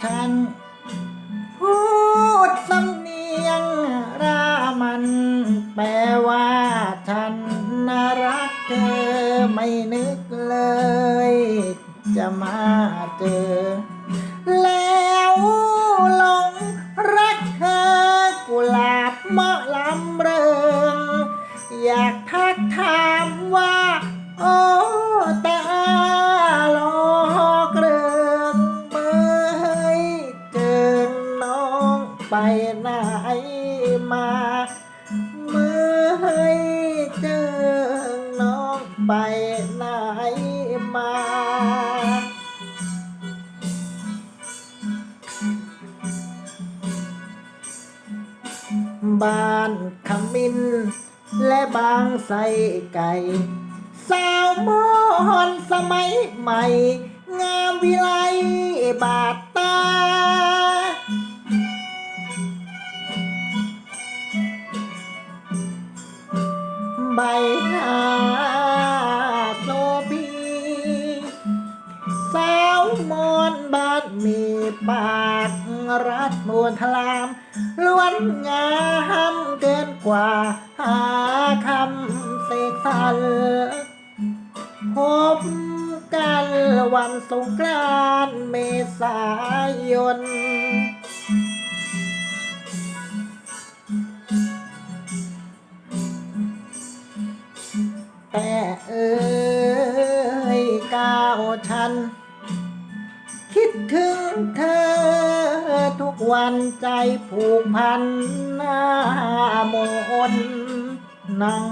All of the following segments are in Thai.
าวฉัน พูดสำเนียงรามัน แปลว่าฉันน่ารักเธอไม่นึกเลย จะมาเจอ แล้วหลงรักเธอกุหลาบเหมาะลำเริง อยากทักถาม มาเมื่อยเจอน้องไปไหนมาบ้านขมิ้น และบางใส่ไก่ สาวมอนสมัยใหม่ งามวิไลบาดตา ใบหน้าโซบีสาวมอนบ้านมีปากรัดมวนทลามล้วนงามเกินกว่า หาคำเสกสรรพบกันวันสงกรานต์เมษายน ฉัน คิดถึงเธอ ทุกวันใจผูกพันหน้ามนนั่ง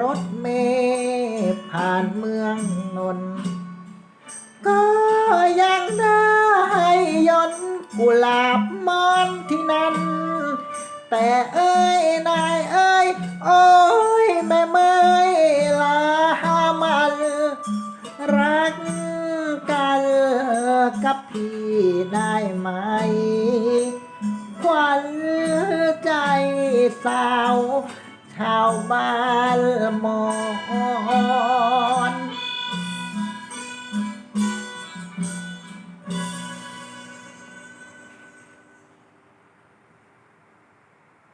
รถเมล์ผ่านเมืองนน ก็ยังได้ยนต์กุหลาบมอนที่นั้น แต่เอ้ยนายเอ้ยโอ้ยแม่เมยลามัน กับพี่ได้ไหมควันใจสาว ชาวบ้านมอ